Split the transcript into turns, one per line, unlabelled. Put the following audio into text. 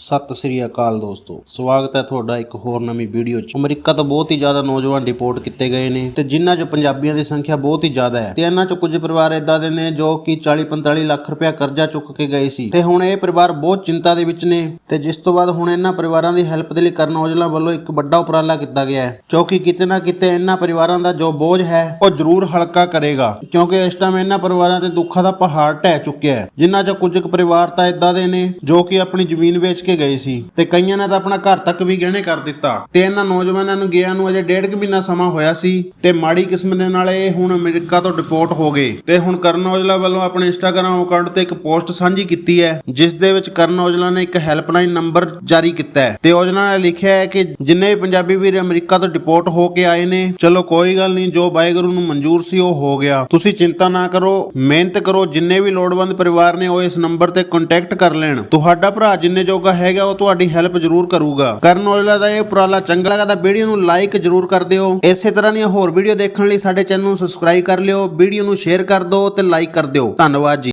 ਸਤਿ ਸ੍ਰੀ ਅਕਾਲ ਦੋਸਤੋ। ਸਵਾਗਤ ਹੈ ਤੁਹਾਡਾ ਇੱਕ ਹੋਰ ਨਵੀਂ ਵੀਡੀਓ 'ਚ। ਅਮਰੀਕਾ ਤੋਂ ਬਹੁਤ ਹੀ ਜ਼ਿਆਦਾ ਨੌਜਵਾਨ ਡਿਪੋਰਟ ਕੀਤੇ ਗਏ ਨੇ ਤੇ ਜਿਨ੍ਹਾਂ 'ਚ ਪੰਜਾਬੀਆਂ ਦੀ ਸੰਖਿਆ ਬਹੁਤ ਹੀ ਜ਼ਿਆਦਾ ਹੈ। ਤੇ ਇਹਨਾਂ 'ਚ ਕੁਝ ਪਰਿਵਾਰ ਇਦਾਂ ਦੇ ਨੇ ਜੋ ਕਿ 40-45 ਲੱਖ ਰੁਪਇਆ ਕਰਜ਼ਾ ਚੁੱਕ ਕੇ ਗਏ ਸੀ। ਤੇ ਹੁਣ ਇਹ ਪਰਿਵਾਰ ਬਹੁਤ ਚਿੰਤਾ ਦੇ ਵਿੱਚ ਨੇ ਤੇ ਜਿਸ ਤੋਂ ਬਾਅਦ ਹੁਣ ਇਹਨਾਂ ਪਰਿਵਾਰਾਂ ਦੀ ਹੈਲਪ ਦੇ ਲਈ ਕਰਨ ਔਜਲਾ ਵੱਲੋਂ ਇੱਕ ਵੱਡਾ ਉਪਰਾਲਾ ਕੀਤਾ ਗਿਆ ਹੈ। ਜੋ ਕਿ ਕਿਤੇ ਨਾ ਕਿਤੇ ਇਹਨਾਂ ਪਰਿਵਾਰਾਂ ਦਾ ਜੋ ਬੋਝ ਹੈ, ਉਹ ਜ਼ਰੂਰ ਹਲਕਾ ਕਰੇਗਾ। ਕਿਉਂਕਿ ਇਸ ਟਾਈਮ ਇਹਨਾਂ ਪਰਿਵਾਰਾਂ ਤੇ ਦੁੱਖਾਂ ਦਾ ਪਹਾੜ ਢਹਿ ਚੁੱਕਿਆ ਹੈ। ਜਿਨ੍ਹਾਂ 'ਚ ਕੁਝ ਕੁ ਪਰਿਵਾਰ ਤਾਂ ਇਦਾਂ ਦੇ ਨੇ ਜੋ ਕਿ ਆਪਣੀ ਜ਼ਮੀਨ ਵੇਚ ਕੇ ਗਏ ਸੀ ਤੇ ਕਈਆਂ ਨੇ ਤਾਂ ਆਪਣਾ ਘਰ ਤੱਕ ਵੀ ਗਹਿਣੇ ਕਰ ਦਿੱਤਾ। ਤੇ ਇਹਨਾਂ ਨੌਜਵਾਨਾਂ ਨੂੰ ਗਿਆ ਨੂੰ ਅਜੇ ਡੇਢ ਕੁ ਮਹੀਨਾ ਸਮਾਂ ਹੋਇਆ ਸੀ ਤੇ ਮਾੜੀ ਕਿਸਮਤ ਦੇ ਨਾਲ ਇਹ ਹੁਣ ਅਮਰੀਕਾ ਤੋਂ ਡਿਪੋਰਟ ਹੋ ਗਏ। ਤੇ ਹੁਣ ਕਰਨ ਔਜਲਾ ਵੱਲੋਂ ਆਪਣੇ ਇੰਸਟਾਗ੍ਰam ਅਕਾਊਂਟ ਤੇ ਇੱਕ ਪੋਸਟ ਸਾਂਝੀ ਕੀਤੀ ਹੈ, ਜਿਸ ਦੇ ਵਿੱਚ ਕਰਨ ਔਜਲਾ ਨੇ ਇੱਕ ਹੈਲਪਲਾਈਨ ਨੰਬਰ ਜਾਰੀ ਕੀਤਾ ਹੈ। ਤੇ ਔਜਲਾ ਨੇ ਲਿਖਿਆ ਹੈ ਕਿ ਜਿੰਨੇ ਵੀ ਪੰਜਾਬੀ ਵੀਰ ਅਮਰੀਕਾ ਤੋਂ ਡਿਪੋਰਟ ਹੋ ਕੇ ਆਏ ਨੇ, ਚਲੋ ਕੋਈ ਗੱਲ ਨਹੀਂ, ਜੋ ਵਾਹਿਗੁਰੂ ਨੂੰ ਮਨਜ਼ੂਰ ਸੀ ਉਹ ਹੋ ਗਿਆ। ਤੁਸੀਂ ਚਿੰਤਾ ਨਾ ਕਰੋ, ਮਿਹਨਤ ਕਰੋ, ਜਿੰਨੇ ਵੀ ਲੋੜਵੰਦ ਪਰਿਵਾਰ ਨੇ ਉਹ ਇਸ ਨੰਬਰ ਤੇ ਕੰਟੈਕਟ ਕਰ ਲੈਣ। ਤੁਹਾਡਾ ਭਰਾ ਜਿੰਨੇ ਜੋਗਾ ਹੈਗਾ, ਉਹ ਤੁਹਾਡੀ ਹੈਲਪ ਜ਼ਰੂਰ ਕਰੂਗਾ। ਕਰਨ ਔਜਲਾ ਦਾ ਇਹ ਉਪਰਾਲਾ ਚੰਗਾ ਲੱਗਾ ਤਾਂ ਵੀਡੀਓ ਨੂੰ ਲਾਈਕ ਜ਼ਰੂਰ ਕਰ ਦਿਓ। ਇਸੇ ਤਰ੍ਹਾਂ ਦੀਆਂ ਹੋਰ ਵੀਡੀਓ ਦੇਖਣ ਲਈ ਸਾਡੇ ਚੈਨਲ ਨੂੰ ਸਬਸਕ੍ਰਾਈਬ ਕਰ ਲਿਓ, ਵੀਡੀਓ ਨੂੰ ਸ਼ੇਅਰ ਕਰ ਦਿਓ ਤੇ ਲਾਈਕ ਕਰ ਦਿਓ। ਧੰਨਵਾਦ ਜੀ।